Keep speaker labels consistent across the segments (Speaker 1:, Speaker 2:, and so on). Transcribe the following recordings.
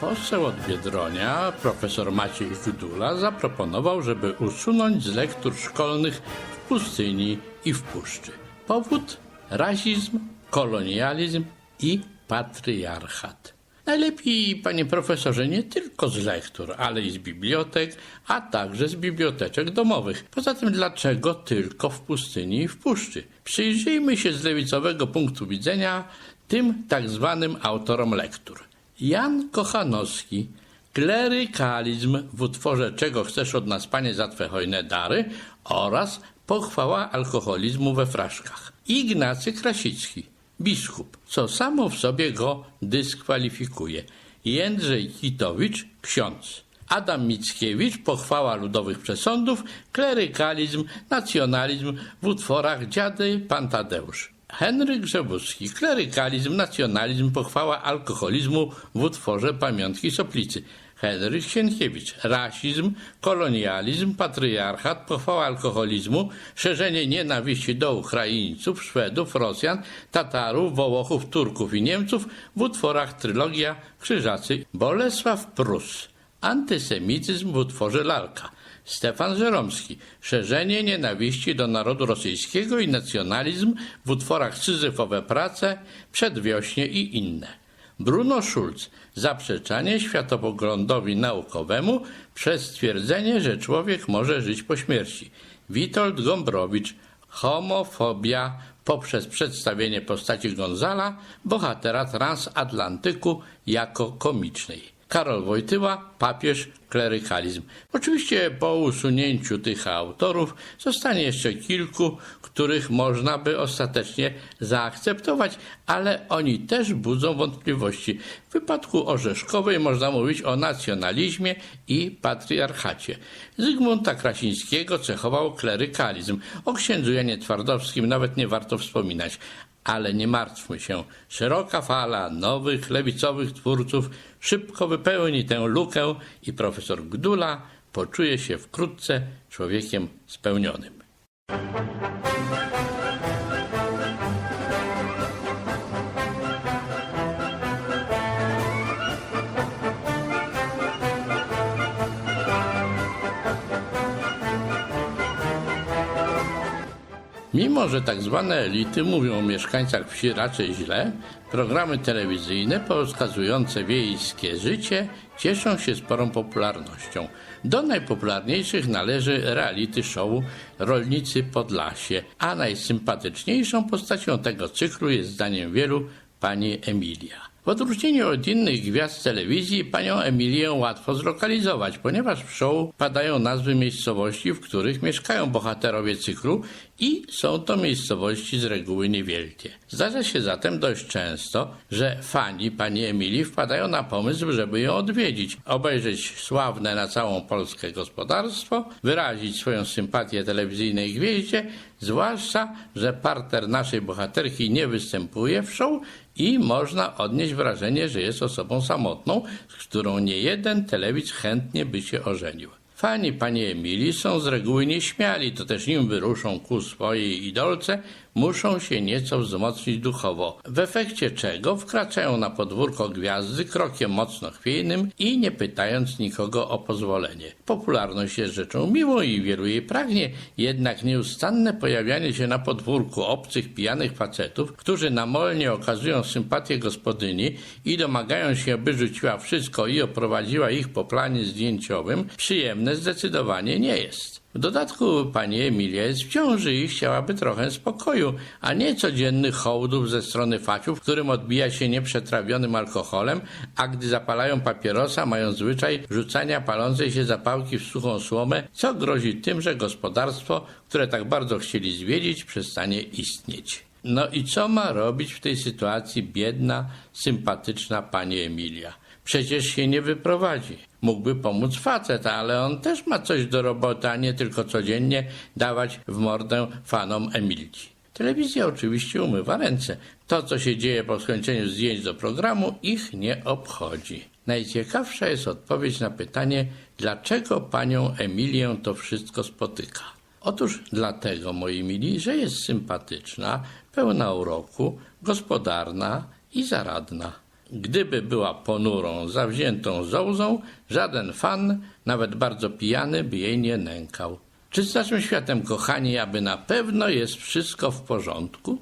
Speaker 1: poseł od Biedronia, profesor Maciej Gdula, zaproponował, żeby usunąć z lektur szkolnych w pustyni i w puszczy. Powód? Rasizm, kolonializm i patriarchat. Najlepiej, panie profesorze, nie tylko z lektur, ale i z bibliotek, a także z biblioteczek domowych. Poza tym, dlaczego tylko w pustyni i w puszczy? Przyjrzyjmy się z lewicowego punktu widzenia tym tak zwanym autorom lektur. Jan Kochanowski, klerykalizm w utworze Czego chcesz od nas, panie, za twe hojne dary oraz pochwała alkoholizmu we fraszkach. Ignacy Krasicki, biskup, co samo w sobie go dyskwalifikuje. Jędrzej Kitowicz, ksiądz. Adam Mickiewicz, pochwała ludowych przesądów, klerykalizm, nacjonalizm w utworach Dziady Pan Tadeusz. Henryk Grzebuski, klerykalizm, nacjonalizm, pochwała alkoholizmu w utworze Pamiątki Soplicy. Henryk Sienkiewicz, rasizm, kolonializm, patriarchat, pochwała alkoholizmu, szerzenie nienawiści do Ukraińców, Szwedów, Rosjan, Tatarów, Wołochów, Turków i Niemców w utworach Trylogia Krzyżacy. Bolesław Prus, antysemityzm w utworze Lalka. Stefan Żeromski, szerzenie nienawiści do narodu rosyjskiego i nacjonalizm w utworach Syzyfowe prace, Przedwiośnie i inne. Bruno Schulz, zaprzeczanie światopoglądowi naukowemu przez stwierdzenie, że człowiek może żyć po śmierci. Witold Gombrowicz, homofobia poprzez przedstawienie postaci Gonzala, bohatera transatlantyku jako komicznej. Karol Wojtyła, papież, klerykalizm. Oczywiście po usunięciu tych autorów zostanie jeszcze kilku, których można by ostatecznie zaakceptować, ale oni też budzą wątpliwości. W wypadku Orzeszkowej można mówić o nacjonalizmie i patriarchacie. Zygmunta Krasińskiego cechował klerykalizm. O księdzu Janie Twardowskim nawet nie warto wspominać. Ale nie martwmy się, szeroka fala nowych lewicowych twórców szybko wypełni tę lukę i profesor Gdula poczuje się wkrótce człowiekiem spełnionym. Mimo, że tak zwane elity mówią o mieszkańcach wsi raczej źle, programy telewizyjne pokazujące wiejskie życie cieszą się sporą popularnością. Do najpopularniejszych należy reality show Rolnicy Podlasie, a najsympatyczniejszą postacią tego cyklu jest zdaniem wielu pani Emilia. W odróżnieniu od innych gwiazd telewizji, panią Emilię łatwo zlokalizować, ponieważ w show padają nazwy miejscowości, w których mieszkają bohaterowie cyklu i są to miejscowości z reguły niewielkie. Zdarza się zatem dość często, że fani pani Emilii wpadają na pomysł, żeby ją odwiedzić, obejrzeć sławne na całą Polskę gospodarstwo, wyrazić swoją sympatię telewizyjnej gwieździe, zwłaszcza, że parter naszej bohaterki nie występuje w show i można odnieść wrażenie, że jest osobą samotną, z którą nie jeden telewidz chętnie by się ożenił. Fani pani Emilii są z reguły nieśmiali, to też nim wyruszą ku swojej idolce, muszą się nieco wzmocnić duchowo, w efekcie czego wkraczają na podwórko gwiazdy krokiem mocno chwiejnym i nie pytając nikogo o pozwolenie. Popularność jest rzeczą miłą i wielu jej pragnie, jednak nieustanne pojawianie się na podwórku obcych pijanych facetów, którzy namolnie okazują sympatię gospodyni i domagają się, by rzuciła wszystko i oprowadziła ich po planie zdjęciowym, przyjemne zdecydowanie nie jest. W dodatku pani Emilia jest w ciąży i chciałaby trochę spokoju, a nie codziennych hołdów ze strony faciów, którym odbija się nieprzetrawionym alkoholem, a gdy zapalają papierosa, mają zwyczaj rzucania palącej się zapałki w suchą słomę, co grozi tym, że gospodarstwo, które tak bardzo chcieli zwiedzić, przestanie istnieć. No i co ma robić w tej sytuacji biedna, sympatyczna pani Emilia? Przecież się nie wyprowadzi. Mógłby pomóc facet, ale on też ma coś do roboty, a nie tylko codziennie dawać w mordę fanom Emilki. Telewizja oczywiście umywa ręce. To, co się dzieje po skończeniu zdjęć do programu, ich nie obchodzi. Najciekawsza jest odpowiedź na pytanie, dlaczego panią Emilię to wszystko spotyka. Otóż dlatego, moi mili, że jest sympatyczna, pełna uroku, gospodarna i zaradna. Gdyby była ponurą, zawziętą zołzą, żaden fan, nawet bardzo pijany, by jej nie nękał. Czy z naszym światem, kochani, aby na pewno jest wszystko w porządku?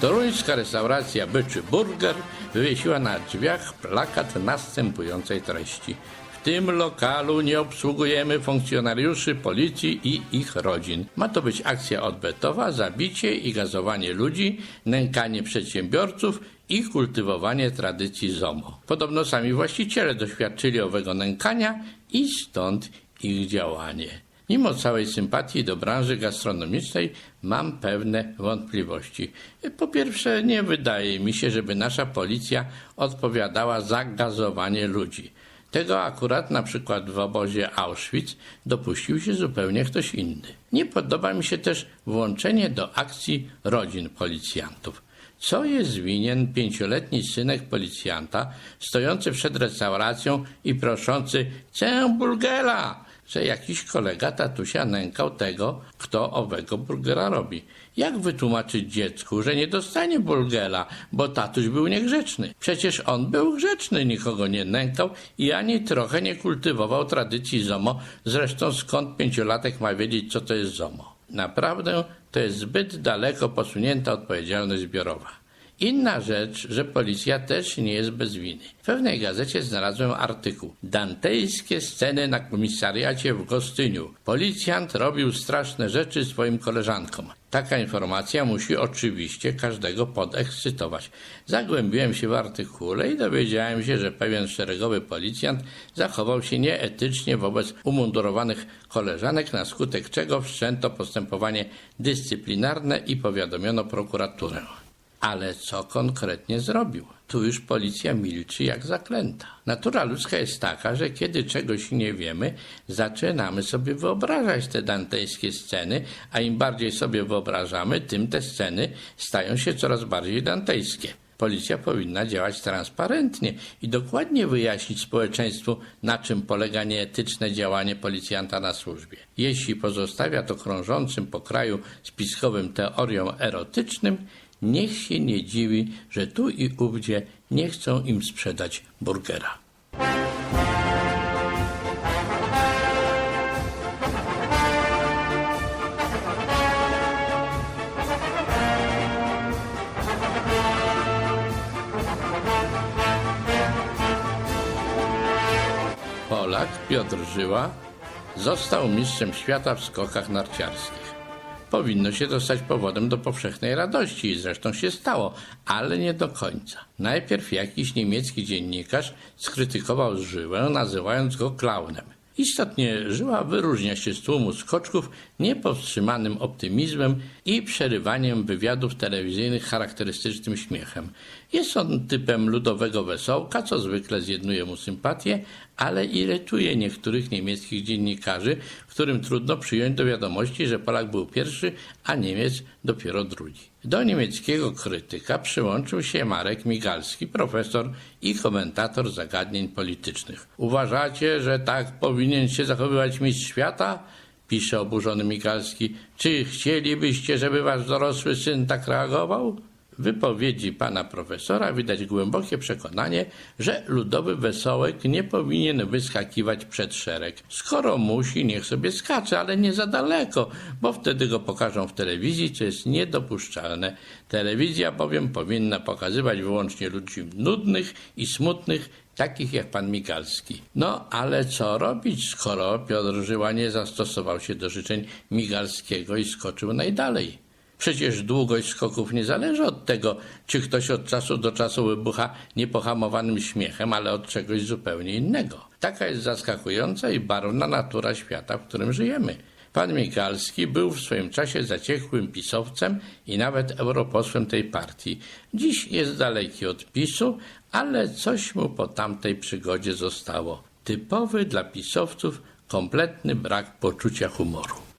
Speaker 1: Toruńska restauracja Byczy Burger wywiesiła na drzwiach plakat następującej treści. W tym lokalu nie obsługujemy funkcjonariuszy policji i ich rodzin. Ma to być akcja odbetowa, zabicie i gazowanie ludzi, nękanie przedsiębiorców i kultywowanie tradycji ZOMO. Podobno sami właściciele doświadczyli owego nękania i stąd ich działanie. Mimo całej sympatii do branży gastronomicznej mam pewne wątpliwości. Po pierwsze, nie wydaje mi się, żeby nasza policja odpowiadała za gazowanie ludzi. Tego akurat na przykład w obozie Auschwitz dopuścił się zupełnie ktoś inny. Nie podoba mi się też włączenie do akcji rodzin policjantów. Co jest winien pięcioletni synek policjanta stojący przed restauracją i proszący Chcę burgera! Że jakiś kolega tatusia nękał tego, kto owego burgera robi. Jak wytłumaczyć dziecku, że nie dostanie burgera, bo tatuś był niegrzeczny? Przecież on był grzeczny, nikogo nie nękał i ani trochę nie kultywował tradycji ZOMO. Zresztą skąd pięciolatek ma wiedzieć, co to jest ZOMO? Naprawdę to jest zbyt daleko posunięta odpowiedzialność zbiorowa. Inna rzecz, że policja też nie jest bez winy. W pewnej gazecie znalazłem artykuł. Dantejskie sceny na komisariacie w Gostyniu. Policjant robił straszne rzeczy swoim koleżankom. Taka informacja musi oczywiście każdego podekscytować. Zagłębiłem się w artykule i dowiedziałem się, że pewien szeregowy policjant zachował się nieetycznie wobec umundurowanych koleżanek, na skutek czego wszczęto postępowanie dyscyplinarne i powiadomiono prokuraturę. Ale co konkretnie zrobił? Tu już policja milczy jak zaklęta. Natura ludzka jest taka, że kiedy czegoś nie wiemy, zaczynamy sobie wyobrażać te dantejskie sceny, a im bardziej sobie wyobrażamy, tym te sceny stają się coraz bardziej dantejskie. Policja powinna działać transparentnie i dokładnie wyjaśnić społeczeństwu, na czym polega nieetyczne działanie policjanta na służbie. Jeśli pozostawia to krążącym po kraju spiskowym teoriom erotycznym, niech się nie dziwi, że tu i ówdzie nie chcą im sprzedać burgera. Polak Piotr Żyła został mistrzem świata w skokach narciarskich powinno się dostać powodem do powszechnej radości i zresztą się stało, ale nie do końca. Najpierw jakiś niemiecki dziennikarz skrytykował Żyłę, nazywając go klaunem. Istotnie Żyła wyróżnia się z tłumu skoczków niepowstrzymanym optymizmem i przerywaniem wywiadów telewizyjnych charakterystycznym śmiechem. Jest on typem ludowego wesołka, co zwykle zjednuje mu sympatię, ale irytuje niektórych niemieckich dziennikarzy, którym trudno przyjąć do wiadomości, że Polak był pierwszy, a Niemiec dopiero drugi. Do niemieckiego krytyka przyłączył się Marek Migalski, profesor i komentator zagadnień politycznych. Uważacie, że tak powinien się zachowywać mistrz świata? Pisze oburzony Migalski. Czy chcielibyście, żeby wasz dorosły syn tak reagował? Wypowiedzi pana profesora widać głębokie przekonanie, że ludowy wesołek nie powinien wyskakiwać przed szereg. Skoro musi, niech sobie skacze, ale nie za daleko, bo wtedy go pokażą w telewizji, co jest niedopuszczalne. Telewizja bowiem powinna pokazywać wyłącznie ludzi nudnych i smutnych, takich jak pan Migalski. No, ale co robić, skoro Piotr Żyła nie zastosował się do życzeń Migalskiego i skoczył najdalej? Przecież długość skoków nie zależy od tego, czy ktoś od czasu do czasu wybucha niepohamowanym śmiechem, ale od czegoś zupełnie innego. Taka jest zaskakująca i barwna natura świata, w którym żyjemy. Pan Migalski był w swoim czasie zaciekłym pisowcem i nawet europosłem tej partii. Dziś jest daleki od PiSu, ale coś mu po tamtej przygodzie zostało. Typowy dla pisowców kompletny brak poczucia humoru.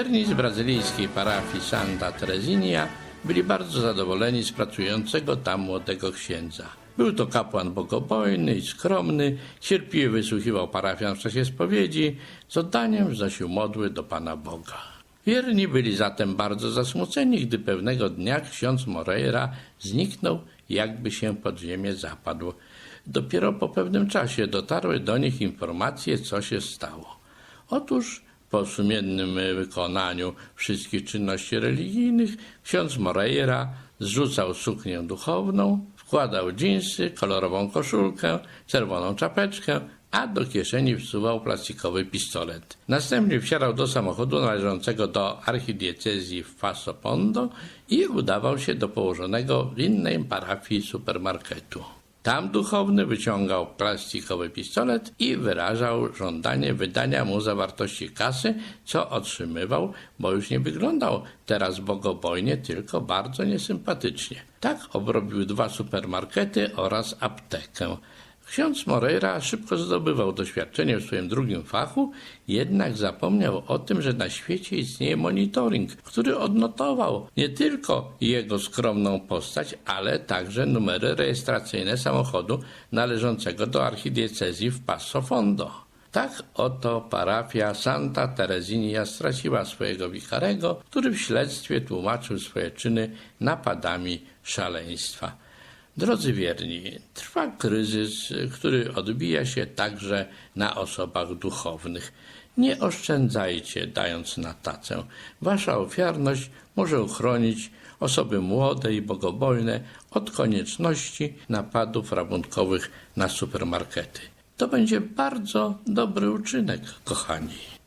Speaker 1: Wierni z brazylijskiej parafii Santa Terezinia byli bardzo zadowoleni z pracującego tam młodego księdza. Był to kapłan bogobojny i skromny, cierpliwie wysłuchiwał parafian w czasie spowiedzi, z oddaniem wznosił modły do Pana Boga. Wierni byli zatem bardzo zasmuceni, gdy pewnego dnia ksiądz Moreira zniknął, jakby się pod ziemię zapadł. Dopiero po pewnym czasie dotarły do nich informacje, co się stało. Otóż po sumiennym e, wykonaniu wszystkich czynności religijnych ksiądz Moreira zrzucał suknię duchowną, wkładał dżinsy, kolorową koszulkę, czerwoną czapeczkę, a do kieszeni wsuwał plastikowy pistolet. Następnie wsiadał do samochodu należącego do archidiecezji w Paso Pondo i udawał się do położonego w innej parafii supermarketu. Tam duchowny wyciągał plastikowy pistolet i wyrażał żądanie wydania mu zawartości kasy, co otrzymywał, bo już nie wyglądał teraz bogobojnie, tylko bardzo niesympatycznie. Tak obrobił dwa supermarkety oraz aptekę. Ksiądz Moreira szybko zdobywał doświadczenie w swoim drugim fachu, jednak zapomniał o tym, że na świecie istnieje monitoring, który odnotował nie tylko jego skromną postać, ale także numery rejestracyjne samochodu należącego do archidiecezji w Passo Fondo. Tak oto parafia Santa Terezinia straciła swojego wikarego, który w śledztwie tłumaczył swoje czyny napadami szaleństwa. Drodzy wierni, trwa kryzys, który odbija się także na osobach duchownych. Nie oszczędzajcie, dając na tacę. Wasza ofiarność może uchronić osoby młode i bogobojne od konieczności napadów rabunkowych na supermarkety. To będzie bardzo dobry uczynek, kochani.